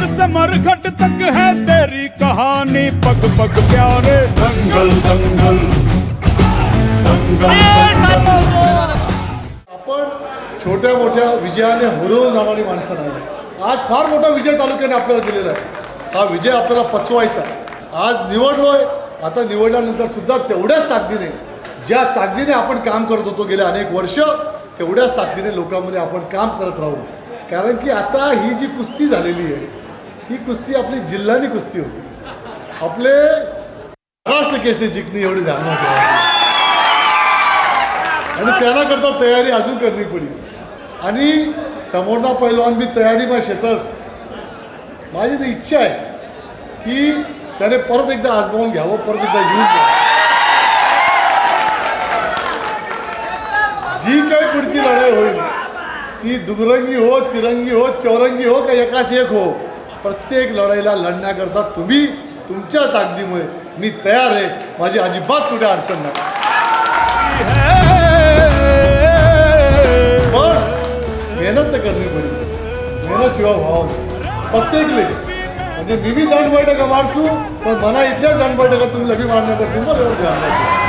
आज समरघट तक है तेरी कहानी। पग पग प्यारे। दंगल दंगल। दंगल आपण छोट्या मोठ्या विजयाने हुरळून जाणारी माणसं नाही. आज फार मोठा विजय तालुक्याने आपल्याला दिलेला आहे. हा विजय आपल्याला पचवायचा आज निवडलोय आता निवडल्यानंतर सुद्धा तेवढ्याच ताकदीने ज्या ताकदीने आपण काम करत होतो गेले अनेक वर्ष तेवढ्याच ताकदीने लोकांमध्ये आपण काम करत राहू. कारण की आता ही जी कुस्ती झालेली आहे ही कुस्ती आपली जिल्ह्यानी कुस्ती होती. आपले महाराष्ट्र केसरी जिंकणी एवढी धारणा आणि त्यांना करता तयारी अजून करणी पडी. आणि समोरचा पैलवान बी तयारी मग शेतस. माझी तर इच्छा आहे की त्याने परत एकदा आजमावून घ्यावं परत एकदा येऊन घ्यावं जी काही पुढची लढाई होईल ती दुरंगी हो तिरंगी हो चौरंगी हो का एकाच एक हो. प्रत्येक लढाईला लढण्याकरता तुम्ही तुमच्या ताकदीमुळे. मी तयार आहे. माझी अजिबात कुठे अडचण नाही. पण मेहनत तर करणी पडी मेहनत शिवाय व्हावं प्रत्येकले. म्हणजे मी बी दंड बैठका मारसू पण मना इतल्याच दंड बैठका तुम्ही लगी मारण्यावर तुम्हाला एवढं ध्यान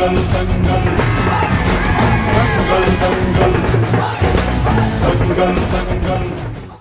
दंगल दंगल दंगल दंगल दंगल